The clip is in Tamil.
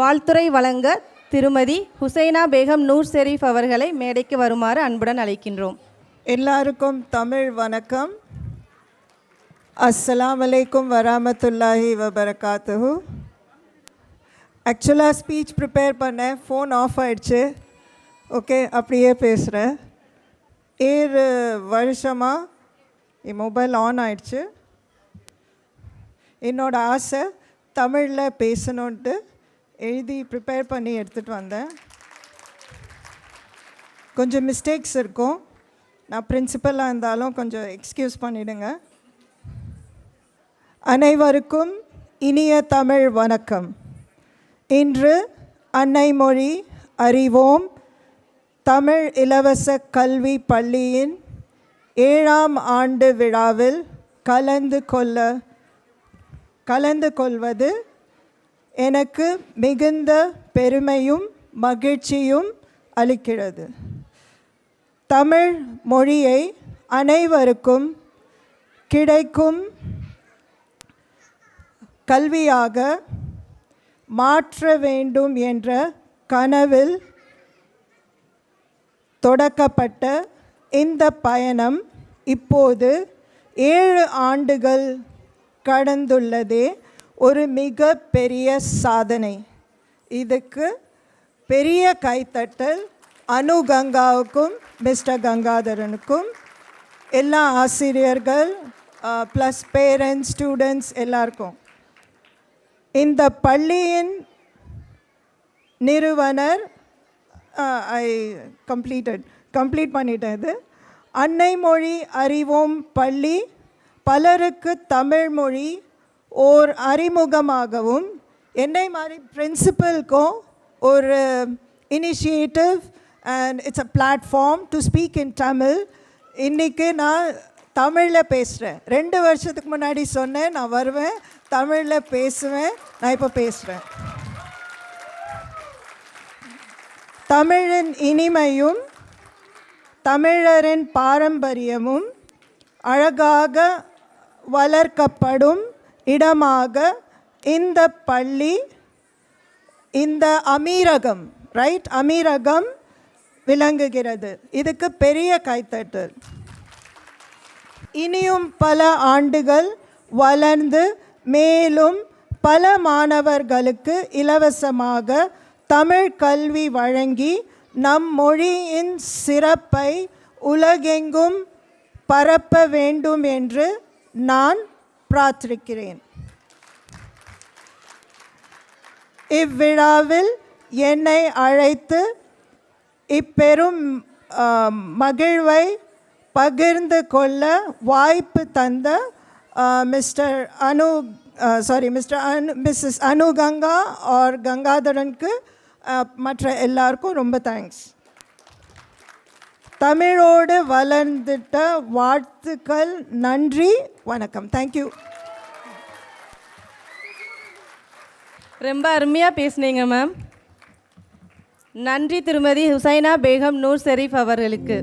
வாழ்த்துரை வழங்க திருமதி ஹுசைனா பேகம் நூர் ஷெரீஃப் அவர்களை மேடைக்கு வருமாறு அன்புடன் அழைக்கின்றோம். எல்லாருக்கும் தமிழ் வணக்கம். அஸ்லாம் வலைக்கும் வராமத்துல்லாஹி வபரகாத்து ஆக்சுவலாக ஸ்பீச் ப்ரிப்பேர் பண்ணேன் ஃபோன் ஆஃப் ஆயிடுச்சு. ஓகே அப்படியே பேசுகிறேன் ஏழு வருஷமாக என் மொபைல் ஆன் ஆயிடுச்சு. என்னோடய ஆசை தமிழில் பேசணுன்ட்டு எழுதி ப்ரிப்பேர் பண்ணி எடுத்துகிட்டு வந்தேன். கொஞ்சம் மிஸ்டேக்ஸ் இருக்கும். நான் பிரின்சிபலாக இருந்தாலும் கொஞ்சம் எக்ஸ்கியூஸ் பண்ணிடுங்க. அனைவருக்கும் இனிய தமிழ் வணக்கம். இன்று அன்னை மொழி அறிவோம். தமிழ் இலவச கல்வி பள்ளியின் ஏழாம் ஆண்டு விழாவில் கலந்து கொள்ள கலந்து கொள்வது எனக்கு மிகுந்த பெருமையும் மகிழ்ச்சியும் அளிக்கிறது. தமிழ் மொழியை அனைவருக்கும் கிடைக்கும் கல்வியாக மாற்ற வேண்டும் என்ற கனவில் தொடக்கப்பட்ட இந்த பயணம் இப்போது ஏழு ஆண்டுகள் கடந்துள்ளதே. ஒரு மிக பெரிய சாதனை. இதுக்கு பெரிய கைத்தட்டல் அனு கங்காவுக்கும் மிஸ்டர் கங்காதரனுக்கும் எல்லா ஆசிரியர்கள் ப்ளஸ் பேரண்ட்ஸ் ஸ்டூடெண்ட்ஸ் எல்லாருக்கும். இந்த பள்ளியின் நிறுவனர் ஐ கம்ப்ளீட்டட் கம்ப்ளீட் பண்ணிட்டேன் இது. அன்னை மொழி அறிவோம் பள்ளி பலருக்கு தமிழ் மொழி ஓர் அறிமுகமாகவும் என்னை மாதிரி பிரின்சிபல்க்கும் ஒரு initiative and it's a platform to speak in Tamil இன்றைக்கி நான் தமிழில் பேசுகிறேன் ரெண்டு வருஷத்துக்கு முன்னாடி சொன்னேன் நான் வருவேன் தமிழில் பேசுவேன் நான் இப்போ பேசுகிறேன் தமிழின் இனிமையும் தமிழரின் பாரம்பரியமும் அழகாக வளர்க்கப்படும் இடமாக இந்த பள்ளி இந்த அமீரகம் ரைட் அமீரகம் விளங்குகிறது. இதுக்கு பெரிய கைத்தட்டல் இனியும் பல ஆண்டுகள் வளர்ந்து மேலும் பல மாணவர்களுக்கு இலவசமாக தமிழ் கல்வி வழங்கி நம் மொழியின் சிறப்பை உலகெங்கும் பரப்ப வேண்டும் என்று நான் பிரார்த்திக்கிறேன் இவ்விழாவில் என்னை அழைத்து இப்பெரும் மகிழ்வை பகிர்ந்து கொள்ள வாய்ப்பு தந்த Mr Anu sorry Mr Anu Mrs Anu Ganga R கங்காதரனுக்கு மற்ற எல்லாருக்கும் ரொம்ப தேங்க்ஸ் தமிழோடு வளர்ந்துட்ட வாழ்த்துக்கள். நன்றி வணக்கம். தேங்க்யூ ரொம்ப அருமையாக பேசுனீங்க மேம் நன்றி திருமதி ஹுசைனா பேகம் நூர் ஷெரீஃப் அவர்களுக்கு.